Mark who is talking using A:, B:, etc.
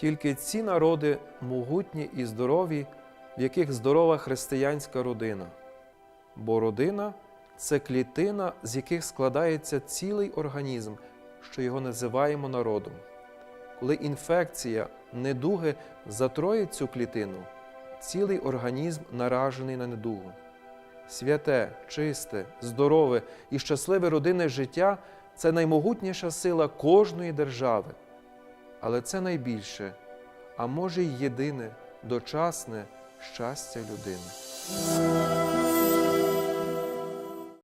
A: Тільки ці народи могутні і здорові, в яких здорова християнська родина. Бо родина це клітина, з яких складається цілий організм, що його називаємо народом. Коли інфекція, недуги затроїть цю клітину, цілий організм наражений на недугу. Святе, чисте, здорове і щасливе родинне життя це наймогутніша сила кожної держави. Але це найбільше, а може й єдине, дочасне щастя людини.